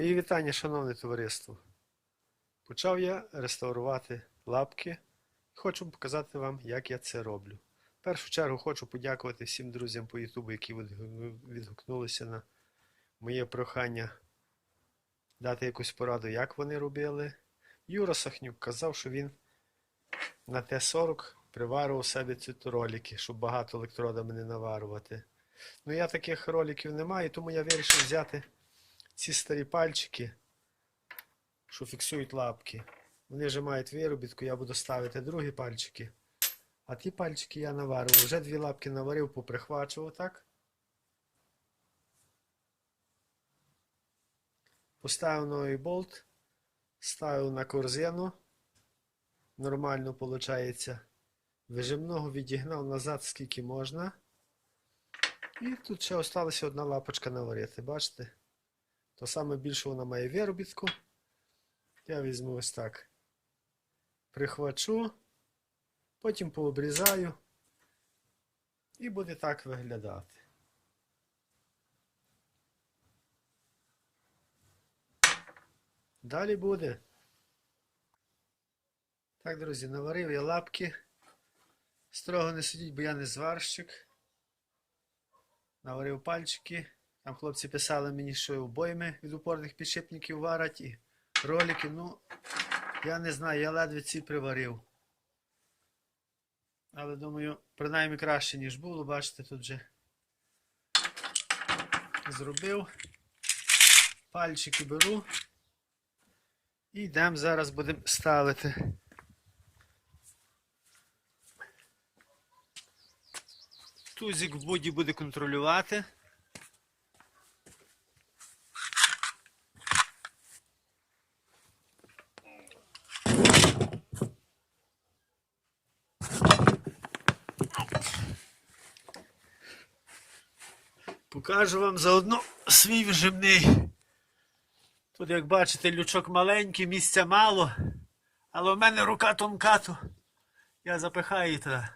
Мої вітання, шановне товариство. Почав я реставрувати лапки. Хочу показати вам, як я це роблю. В першу чергу хочу подякувати всім друзям по Ютубу, які відгукнулися на моє прохання дати якусь пораду, як вони робили. Юра Сахнюк казав, що він на Т-40 приварував собі ці ролики, щоб багато електродами не наварувати. Ну я таких роликів не маю, тому я вирішив взяти ці старі пальчики, що фіксують лапки. Вони вже мають виробітку, я буду ставити другі пальчики. А ті пальчики я наварив. Вже дві лапки наварив, поприхвачував так. Поставив новий болт, ставив на корзину. Нормально виходить. Вижимного відігнав назад скільки можна. І тут ще осталася одна лапочка наварити, бачите? То саме більше вона має виробітку. Я візьму ось так. Прихвачу, потім пообрізаю і буде так виглядати. Далі буде. Так, друзі, наварив я лапки. Строго не сидіть, бо я не зварщик. Наварив пальчики. Там хлопці писали мені, що обойми від упорних підшипників варять і ролики. Ну, я не знаю, я ледве ці приварив. Але думаю, принаймні краще, ніж було. Бачите, тут вже зробив. Пальчики беру. І йдемо зараз будемо ставити. Тузик в буді буде контролювати. Покажу вам заодно свій вживний. Тут, як бачите, лючок маленький, місця мало, але в мене рука тонка, то я запихаю її туди.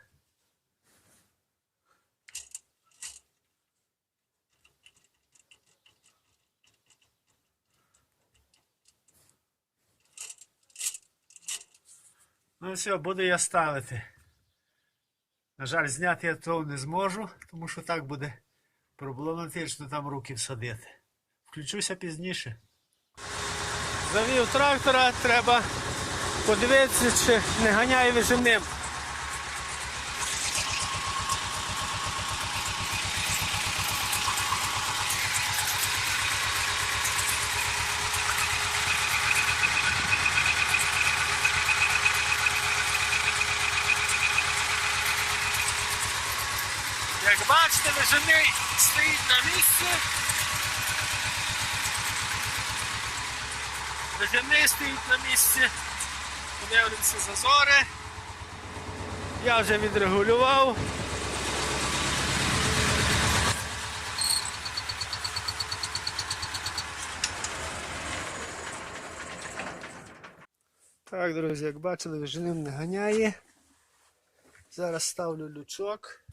Ну все, буду я ставити. На жаль, зняти я того не зможу, тому що так буде проблематично там руки всадити. Включуся пізніше. Завів трактора, треба подивитися, чи не ганяє вижимним. Бачите, вижимний стоїть на місці. Вижимний стоїть на місці. Подивимося зазори. Я вже відрегулював. Так, друзі, як бачили, виженим не ганяє. Зараз ставлю лючок.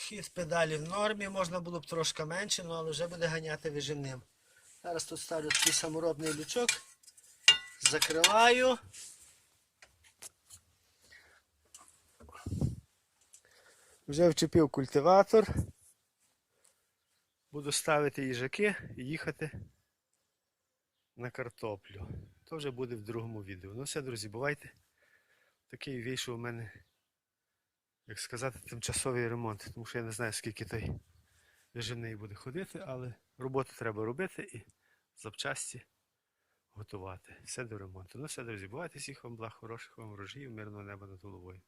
Хід педалі в нормі, можна було б трошки менше, ну, але вже буде ганяти вижимним. Зараз тут ставлю такий саморобний лючок. Закриваю. Вже вчепив культиватор. Буду ставити їжаки і їхати на картоплю. То вже буде в другому відео. Ну все, друзі, бувайте. Такий вийшов у мене як сказати, тимчасовий ремонт, тому що я не знаю, скільки той режимний буде ходити, але роботу треба робити і запчасті готувати. Все до ремонту. Ну все, друзі, бувайте всіх вам благ, хороших вам ворожів, мирного неба над головою.